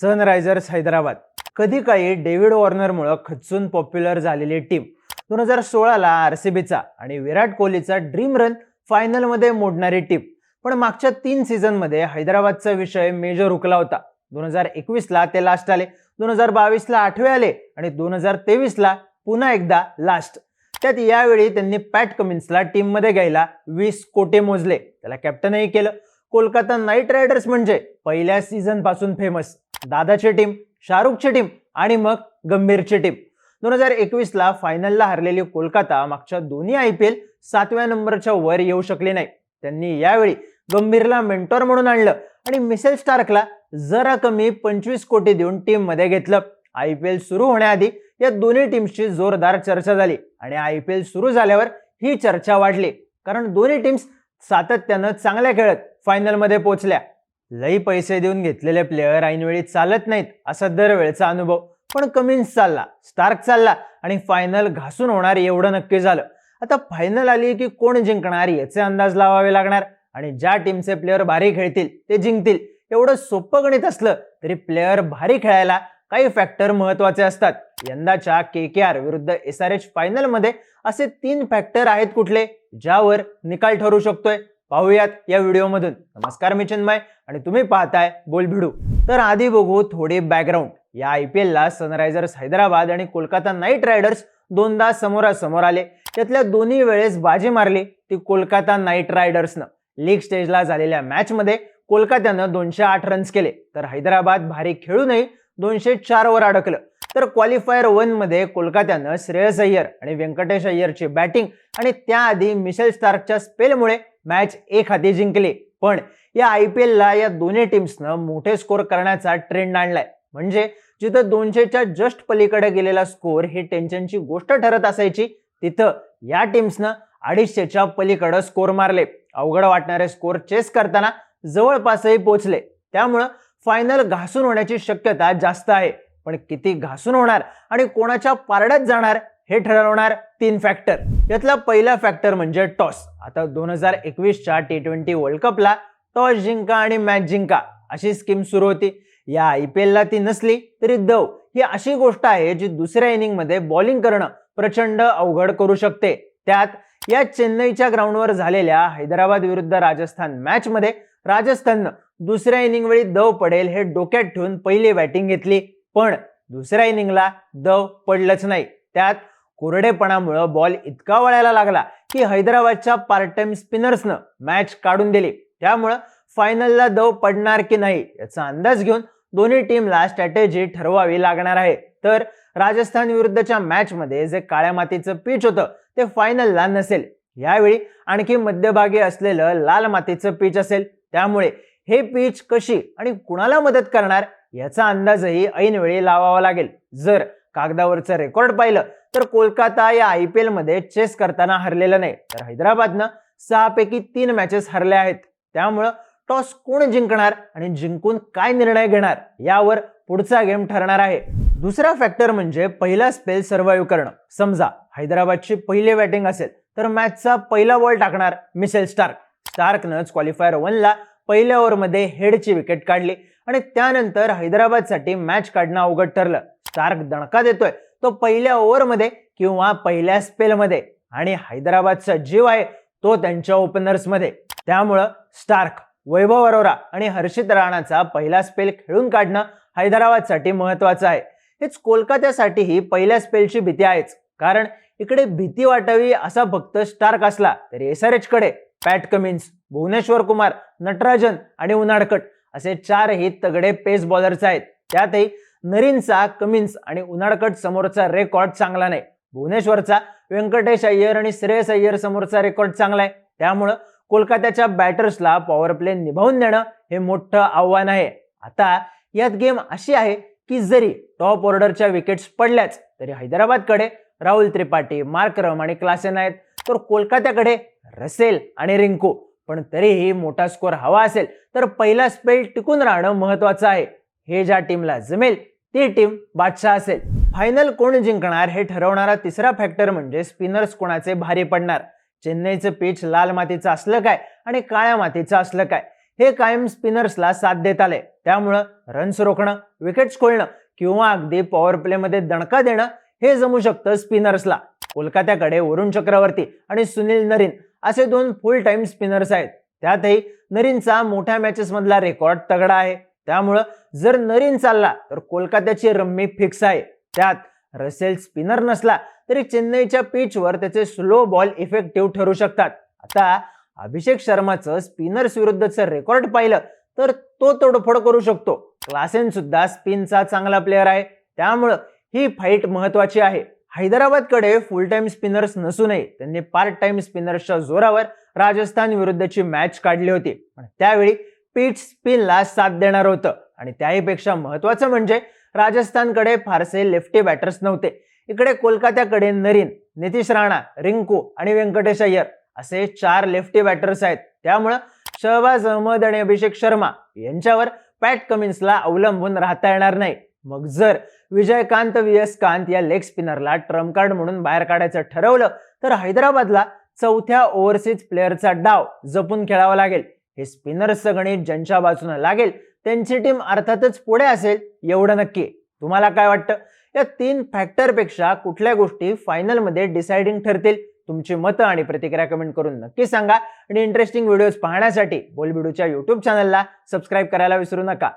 Sunrisers Hyderabad. कधी काही David वॉर्नरमुळं खचून पॉप्युलर झालेली टीम. दोन हजार सोळाला आर सी बीचा आणि विराट कोहलीचा ड्रीम रन फायनलमध्ये मोडणारी टीम. पण मागच्या तीन सीझनमध्ये हैदराबादचा विषय मेजर हुकला होता. दोन हजार एकवीसला ते लास्ट आले. दोन हजार बावीसला आठवे आले. आणि दोन हजार तेवीसला पुन्हा एकदा लास्ट त्यात यावेळी त्यांनी पॅट कमिन्सला टीममध्ये घ्यायला वीस कोटे मोजले. त्याला कॅप्टनही केलं. कोलकाता नाईट रायडर्स म्हणजे पहिल्या सीझनपासून फेमस दादाची टीम शाहरुखची टीम आणि मग गंभीरची टीम. दोन हजार एकवीसला फायनलला हरलेली कोलकाता मागच्या दोन्ही आय पी एल सातव्या नंबरच्या वर येऊ शकली नाही. त्यांनी यावेळी गंभीरला मेंटॉर म्हणून आणलं आणि मिसेल स्टार्कला जरा कमी पंचवीस कोटी देऊन टीममध्ये घेतलं. आय पी एल सुरू होण्याआधी या दोन्ही टीम्सची जोरदार चर्चा झाली आणि आय पी एल सुरू झाल्यावर ही चर्चा वाढली. कारण दोन्ही टीम्स सातत्यानं चांगल्या खेळत फायनलमध्ये पोहोचल्या. लई पैसे देऊन घेतलेले प्लेयर ऐनवेळी चालत नाहीत असा दरवेळचा अनुभव. पण कमिन्स चालला स्टार्क चालला आणि फायनल घासून होणार एवढं नक्की झालं. आता फायनल आली की कोण जिंकणार याचे अंदाज लावावे लागणार. आणि ज्या टीमचे प्लेयर भारी खेळतील ते जिंकतील. एवढं सोपं गणित असलं तरी प्लेयर भारी खेळायला काही फॅक्टर महत्त्वाचे असतात. यंदाच्या के के आर विरुद्ध एस आर एच फायनलमध्ये असे तीन फॅक्टर आहेत कुठले ज्यावर निकाल ठरू शकतोय. पाहूयात या व्हिडिओमधून. नमस्कार मी चिन्मय आणि तुम्ही पाहताय बोल भिडू तर आधी बघू थोडे बॅकग्राऊंड या आय पी एलला सनरायझर्स हैदराबाद आणि कोलकाता नाईट रायडर्स दोनदा समोरासमोर आले. त्यातल्या दोन्ही वेळेस बाजी मारली ती कोलकाता नाईट रायडर्सनं लीग स्टेजला झालेल्या मॅचमध्ये कोलकात्यानं दोनशे आठ रन्स केले. तर हैदराबाद भारी खेळूनही दोनशे चार वर अडकलं. तर क्वालिफायर वनमध्ये कोलकात्यानं श्रेयस अय्यर आणि व्यंकटेश अय्यरची बॅटिंग आणि त्याआधी मिशेल स्टार्कच्या स्पेलमुळे मॅच एक हाती जिंकली. पण या आय पी एलला या दोन्ही टीम्सनं मोठे स्कोर करण्याचा ट्रेंड आणलाय. म्हणजे जिथं दोनशेच्या जस्ट पलीकडे गेलेला स्कोर ही टेन्शनची गोष्ट ठरत असायची तिथं या टीम्सनं अडीचशेच्या पलीकडं स्कोर मारले. अवघड वाटणारे स्कोर चेस करताना जवळपासही पोहोचले. त्यामुळं फायनल घासून होण्याची शक्यता जास्त आहे. पण किती घासून होणार आणि कोणाच्या पारड्यात जाणार हे ठरवणार तीन फॅक्टर यातला पहिला फॅक्टर म्हणजे टॉस. आता दोन हजार एकवीसच्या टी ट्वेंटी वर्ल्ड कपला टॉस जिंका आणि मॅच जिंका अशी स्कीम सुरू होती. या आय पी एलला ती नसली तरी दव ही अशी गोष्ट आहे जी दुसऱ्या इनिंगमध्ये बॉलिंग करणं प्रचंड अवघड करू शकते. त्यात या चेन्नईच्या ग्राउंडवर झालेल्या हैदराबाद विरुद्ध राजस्थान मॅचमध्ये राजस्थाननं दुसऱ्या इनिंग वेळी दव पडेल हे डोक्यात ठेवून पहिली बॅटिंग घेतली. पण दुसऱ्या इनिंगला दव पडलंच नाही. त्यात कोरडेपणामुळं बॉल इतका वळायला लागला की हैदराबादच्या पार्ट टाइम स्पिनर्सनं मॅच काढून दिली. त्यामुळं फायनलला दव पडणार की नाही याचा अंदाज घेऊन दोन्ही टीमला स्ट्रॅटेजी ठरवावी लागणार आहे. तर राजस्थान विरुद्धच्या मॅचमध्ये जे काळ्या मातीचं पिच होतं ते फायनलला नसेल. यावेळी आणखी मध्यभागी असलेलं लाल मातीचं पिच असेल. त्यामुळे हे पिच कशी आणि कुणाला मदत करणार याचा अंदाजही ऐनवेळी लावावा लागेल. जर कागदावरचं रेकॉर्ड पाहिलं तर कोलकाता या आय पी एलमध्ये चेस करताना हरलेलं नाही. तर हैदराबादनं सहापैकी तीन मॅचेस हरल्या आहेत. त्यामुळं टॉस कोण जिंकणार आणि जिंकून काय निर्णय घेणार यावर पुढचा गेम ठरणार आहे. दुसरा फॅक्टर म्हणजे पहिला स्पेल सर्वाईव्ह करणं. समजा हैदराबादची पहिली बॅटिंग असेल तर मॅचचा पहिला बॉल टाकणार मिसेल स्टार्क. स्टार्कनंच क्वालिफायर वनला पहिल्या ओव्हरमध्ये हेडची विकेट काढली. आणि त्यानंतर हैदराबादसाठी मॅच काढणं अवघड ठरलं. स्टार्क दणका देतोय. तो पहिल्या ओव्हरमध्ये किंवा पहिल्या स्पेलमध्ये आणि हैदराबादचा जीव आहे तो त्यांच्या ओपनर्समध्ये. त्यामुळं स्टार्क वैभव अरोरा आणि हर्षित राणाचा पहिला स्पेल खेळून काढणं हैदराबादसाठी महत्वाचं आहे. हेच कोलकात्यासाठीही पहिल्या स्पेलची भीती आहेच. कारण इकडे भीती वाटावी असा फक्त स्टार्क असला तरी एस आर एच कडे पॅट कमिन्स भुवनेश्वर कुमार नटराजन आणि उनाडकट असे चारही तगडे पेस बॉलर्स आहेत. त्यातही नरीनचा कमिन्स आणि उनाडकट समोरचा रेकॉर्ड चांगला नाही. भुवनेश्वरचा व्यंकटेश अय्यर आणि श्रेयस अय्यर समोरचा रेकॉर्ड चांगला आहे. त्यामुळं कोलकात्याच्या बॅटर्सला पॉवर प्ले निभावून देणं हे मोठं आव्हान आहे. आता यात गेम अशी आहे की जरी टॉप ऑर्डरच्या विकेट्स पडल्याच तरी हैदराबादकडे राहुल त्रिपाठी मार्करम आणि क्लासेन आहेत. तर कोलकात्याकडे रसेल आणि रिंकू. पण तरीही मोठा स्कोर हवा असेल तर पहिला स्पेल टिकून राहणं महत्वाचं आहे. हे ज्या टीमला जमेल ती टीम बादशाह असेल. फायनल कोण जिंकणार हे ठरवणारा तिसरा फॅक्टर म्हणजे स्पिनर्स कोणाचे भारी पडणार? चेन्नईचं पिच लाल मातीचं असलं काय आणि काळ्या मातीचं असलं काय? हे कायम स्पिनर्सला साथ देत आले त्यामुळं रन्स रोखणं विकेट्स खोलणं किंवा अगदी पॉवर प्लेमध्ये दणका देणं हे जमू शकतं स्पिनर्सला कोलकात्याकडे वरुण चक्रवर्ती आणि सुनील नरीन असे दोन फुल टाइम स्पिनर्स आहेत. त्यातही नरीनचा मोठ्या मॅचेसमधला रेकॉर्ड तगडा आहे. त्यामुळं जर नरीन चालला तर कोलकात्याची रम्मी फिक्स आहे. त्यात रसेल स्पिनर नसला तरी चेन्नईच्या पिचवर त्याचे स्लो बॉल इफेक्टिव्ह ठरू शकतात. आता अभिषेक शर्माचं स्पिनर्स विरुद्धचं रेकॉर्ड पाहिलं तर तो तोडफोड करू शकतो. क्लासेन सुद्धा स्पिनचा चांगला प्लेअर आहे. त्यामुळं ही फाईट महत्वाची आहे. हैदराबादकडे फुल टाइम स्पिनर्स नसूनही त्यांनी पार्ट टाइम स्पिनर्सच्या जोरावर राजस्थान विरुद्धची मॅच काढली होती. पण त्यावेळी पीच स्पिनला साथ देणार होतं. आणि त्याहीपेक्षा महत्वाचं म्हणजे राजस्थानकडे फारसे लेफ्टी बॅटर्स नव्हते. इकडे कोलकात्याकडे नरीन नितीश राणा रिंकू आणि व्यंकटेश अय्यर असे चार लेफ्टी बॅटर्स आहेत. त्यामुळं शहबाज अहमद आणि अभिषेक शर्मा यांच्यावर पॅट कमिन्सला अवलंबून राहता येणार नाही. मग जर विजयकांत व्ही एस कांत या लेग स्पिनरला ट्रम्प कार्ड म्हणून बाहेर काढायचं ठरवलं तर हैदराबादला चौथ्या ओव्हरसीज प्लेअरचा डाव जपून खेळावा लागेल. हे स्पिनर्सचं गणित ज्यांच्या बाजूने लागेल त्यांची टीम अर्थातच पुढे असेल एवढं नक्की. तुम्हाला काय वाटतं? या तीन फॅक्टरपेक्षा कुठल्या गोष्टी फायनलमध्ये डिसाइडिंग ठरतील? तुमची मतं आणि प्रतिक्रिया कमेंट करून नक्की सांगा. आणि इंटरेस्टिंग व्हिडिओज पाहण्यासाठी बोलबिडूच्या युट्यूब चॅनलला सबस्क्राईब करायला विसरू नका.